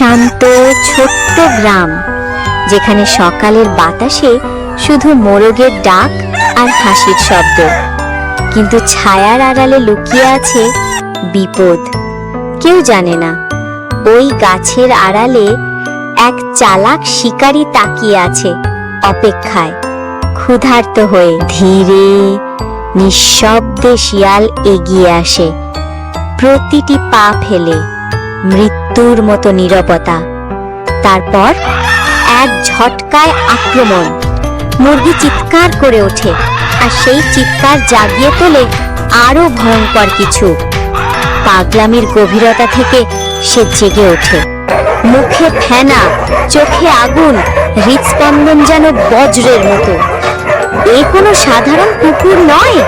শান্ত, ছোট্ট গ্রাম, যেখানে সকালের বাতাসে শুধু মোরগের ডাক আর হাসির শব্দ। কিন্তু ছায়ার আড়ালে লুকিয়ে আছে বিপদ। কেউ জানে না, ওই গাছের আড়ালে এক চালাক শিকারী তাকিয়ে আছে অপেক্ষায়, ক্ষুধার্ত হয়ে। ধীরে, নিঃশব্দে শিয়াল এগিয়ে আসে, প্রতিটি পা ফেলে মৃত্যুর মতো নীরবতা। তারপর এক ঝটকায় আক্রমণ। মুরগি চিৎকার করে ওঠে, আর সেই চিৎকার জাগিয়ে তোলে আরও ভয়ঙ্কর কিছু। পাগলামির গভীরতা থেকে সে জেগে ওঠে। মুখে ফেনা, চোখে আগুন, হৃদস্পন্দন যেন বজ্রের মতো। এ কোনো সাধারণ কুকুর নয়,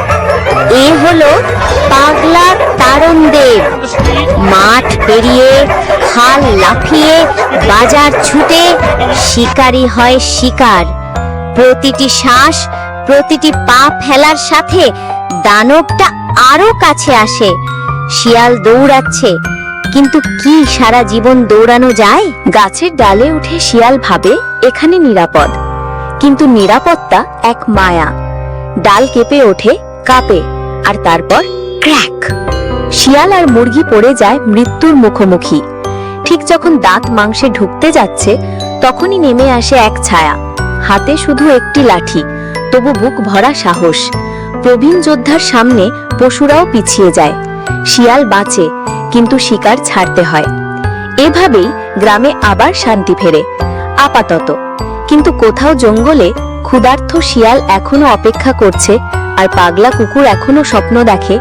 এ হলো পাগলা তারণদেব মাঠ পেরিয়ে খাল লাফিয়ে, বাজার ছুটে, শিকারি হয় শিকার। প্রতিটি শ্বাস, প্রতিটি পা ফেলার সাথে দানবটা আরও কাছে আসে, শিয়াল দৌড়াচ্ছে। কিন্তু কি সারা জীবন দৌড়ানো যায়? গাছের ডালে উঠে শিয়াল ভাবে, এখানে নিরাপদ। কিন্তু নিরাপত্তা এক মায়া। ডাল কেঁপে ওঠে, কাঁপে, আর তারপর ক্র্যাক। শিয়াল আর মুরগি পড়ে যায় মৃত্যুর মুখোমুখি। ঠিক যখন দাঁত মাংসে ঢুকতে যাচ্ছে, তখনই নেমে আসে এক ছায়া। হাতে শুধু একটি লাঠি, তবু বুক ভরা সাহস। প্রবীণ যোদ্ধার সামনে পশুরাও পিছিয়ে যায়। শিয়াল বাঁচে, কিন্তু শিকার ছাড়তে হয়। এভাবেই গ্রামে আবার শান্তি ফেরে। আপাতত। কিন্তু কোথাও জঙ্গলে ক্ষুধার্থ শিয়াল এখনও অপেক্ষা করছে, আর পাগলা কুকুর এখনও স্বপ্ন দেখে